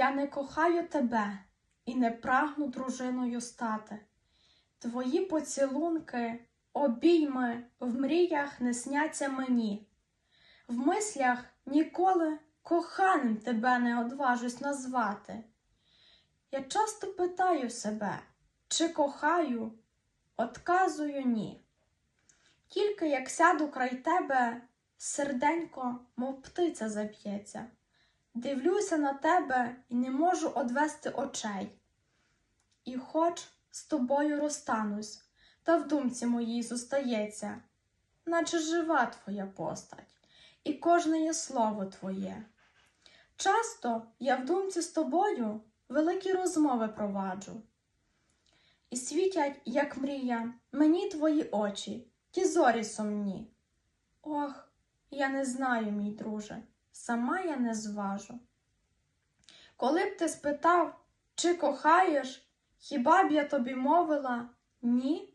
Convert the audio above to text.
Я не кохаю тебе і не прагну дружиною стати. Твої поцілунки, обійми в мріях не сняться мені. В мислях ніколи коханим тебе не одважусь назвати. Я часто питаю себе, чи кохаю, отказую ні. Тільки як сяду край тебе, серденько, мов птиця заб'ється. Дивлюся на тебе і не можу одвести очей. І хоч з тобою розстанусь, та в думці моїй зостається, наче жива твоя постать, і кожне є слово твоє. Часто я в думці з тобою великі розмови проваджу. І світять, як мрія, мені твої очі, ті зорі сумні. Ох, я не знаю, мій друже, сама я не зважу. Коли б ти спитав, чи кохаєш, хіба б я тобі мовила ні?